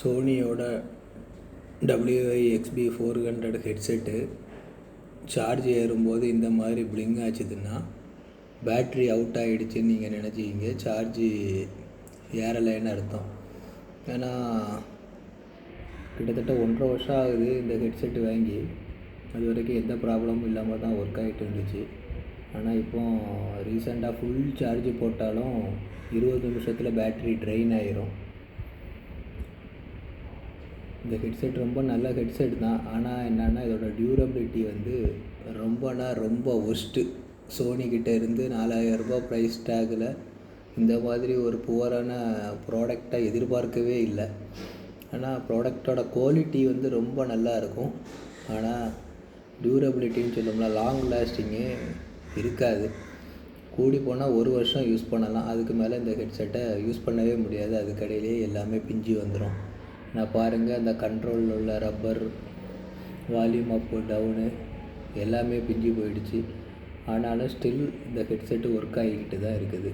சோனியோட W I X P four hundred headset charge ஏறும்போது இந்த மாதிரி பிளிங் ஆச்சுதுன்னா பேட்ரி அவுட் ஆகிடுச்சின்னு நீங்கள் நினச்சிக்கிங்க. சார்ஜு ஏறலைன்னு அர்த்தம். ஏன்னா கிட்டத்தட்ட ஒன்றரை வருஷம் ஆகுது இந்த ஹெட்செட்டு வாங்கி. அது வரைக்கும் எந்த ப்ராப்ளமும் இல்லாமல் தான் ஒர்க் ஆகிட்டு இருந்துச்சு. ஆனால் இப்போ ரீசெண்டாக ஃபுல் சார்ஜ் போட்டாலும் இருபது நிமிஷத்தில் பேட்ரி ட்ரெயின் ஆயிரும். இந்த ஹெட்செட் ரொம்ப நல்ல ஹெட்செட் தான். ஆனால் என்னென்னா இதோட டியூரபிலிட்டி வந்து ரொம்பனா ரொம்ப ஒஸ்ட்டு சோனிக்கிட்ட இருந்து நாலாயிரரூபா ப்ரைஸ் டேக்கில் இந்த மாதிரி ஒரு புவரான ப்ராடக்டை எதிர்பார்க்கவே இல்லை. ஆனால் ப்ராடக்டோட குவாலிட்டி வந்து ரொம்ப நல்லா இருக்கும். ஆனால் டியூரபிலிட்டின்னு சொல்லோம்னா லாங் லாஸ்டிங்கு இருக்காது. கூடி போனால் ஒரு வருஷம் யூஸ் பண்ணலாம். அதுக்கு மேலே இந்த ஹெட்செட்டை யூஸ் பண்ணவே முடியாது. அதுக்கடையிலே எல்லாமே பிஞ்சு வந்துடும் நான் பாருங்கள் அந்த கண்ட்ரோலில் உள்ள ரப்பர் வால்யூம் அப்பு டவுனு எல்லாமே பிஞ்சு போயிடுச்சு. ஆனாலும் ஸ்டில் இந்த ஹெட்செட்டு ஒர்க் ஆகிக்கிட்டு தான் இருக்குது.